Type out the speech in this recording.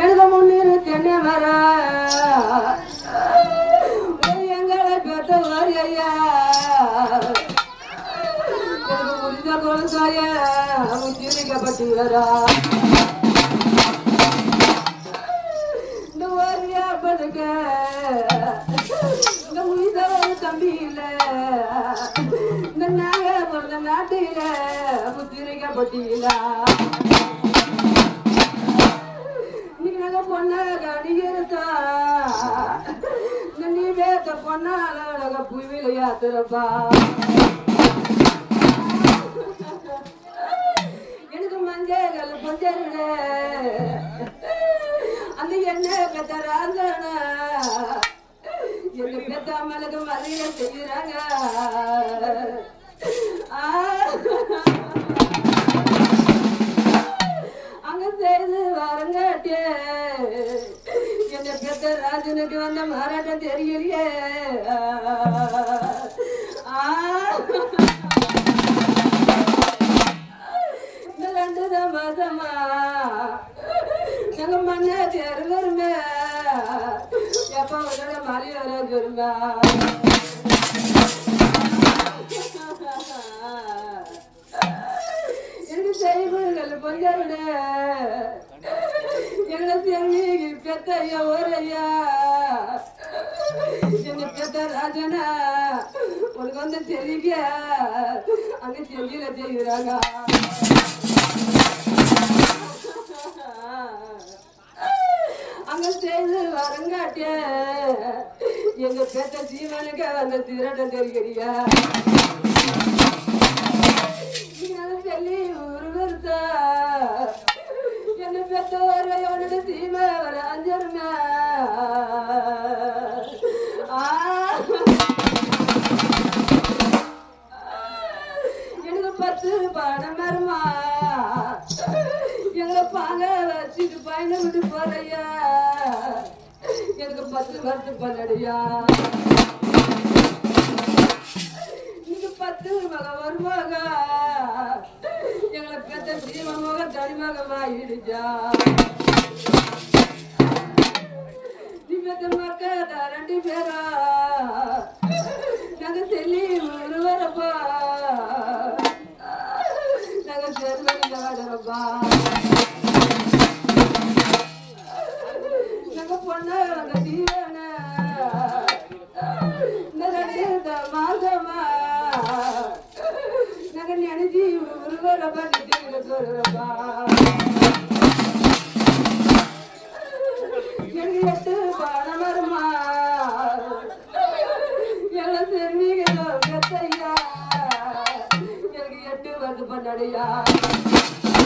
எழுத முன்னிரு தென்னை மர எங்களை பெற்றவர் ஐயா. எனக்கு முடிஞ்ச கொழுந்தாய முத்திரிக்கப்பட்டு இந்த ஓரியா படுக்க இந்த உயிர் தம்பி இல்ல. இந்த நாக பிறந்த நாட்டில புத்திரிக்கப்பட்டீங்களா நீ வேத்த பொண்ணால அழக எனக்கு மஞ்சள் பஞ்சருட அந்த என்ன பெத்த ராஜனா எங்க பெத்த அம்மளுக்கு மதிய செய்யறாங்க அங்க செய்து வரங்காட்டியே ராஜனுக்கு வந்த மாறாட்டம் தெரியலையே. ஆ. எங்க மண்ண தேர் எப்ப உடனே மழை வர எனக்கு செய்வங்கள் கொஞ்சம் விட எங்களை செம்மி பெத்த ஐயா ஓரையா ராஜனா உனக்கு வந்து தெரியுங்க அங்க செஞ்சில செய்கிறாங்க அங்க செய்து வரங்காட்டிய எங்க பெத்த ஜீவனுக்கு அந்த திரட்டம் தெரிகிறியா சொல்லி பார்த்து பத்து பணம் வருமா? எங்களை பாங்க வச்சுட்டு பயணம் விட்டு போறையா எனக்கு பத்து வருஷம் பண்ணடியா நீங்க பத்து மக வருவாங்க எங்களை பெத்த சீமமாக தனிமகமாயிடுச்சா நீ பெத்த மக்கள் ரெண்டு பேரா. நாங்க சொல்லி ஒருவரப்பா சேர்ந்து வாடுறப்பா பொண்ணு நாங்க தீவன மாசமா நாங்க நினைச்சு ஒருவரப்பா நிற்கிறப்பா எனக்கு எட்டு பணம் வருமா? எல்லாம் எனக்கு எட்டு வந்து பண்ணடையா